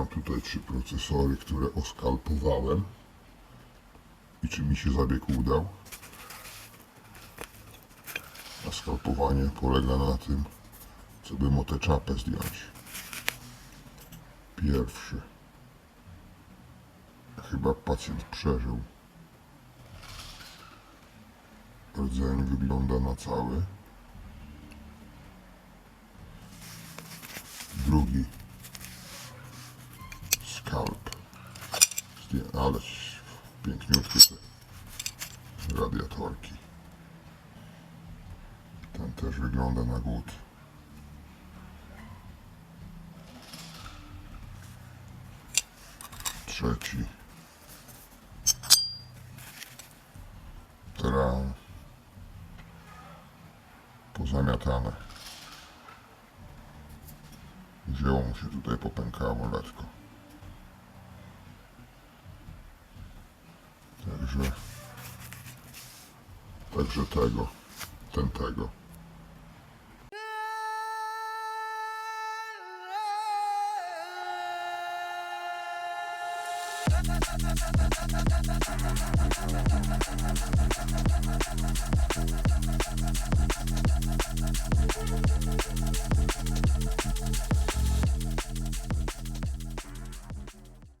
Mam tutaj trzy procesory, które oskalpowałem. I czy mi się zabieg udał? A skalpowanie polega na tym, co by mu tę czapę zdjąć. Pierwszy. Chyba pacjent przeżył. Rdzeń wygląda na cały. Drugi. Zdję- Ale piękniutkie te radiatorki. Ten też wygląda na głód. Trzeci. Teraz pozamiatane. Wzięło mu się tutaj popękało lekko. Także Także tego, ten tego.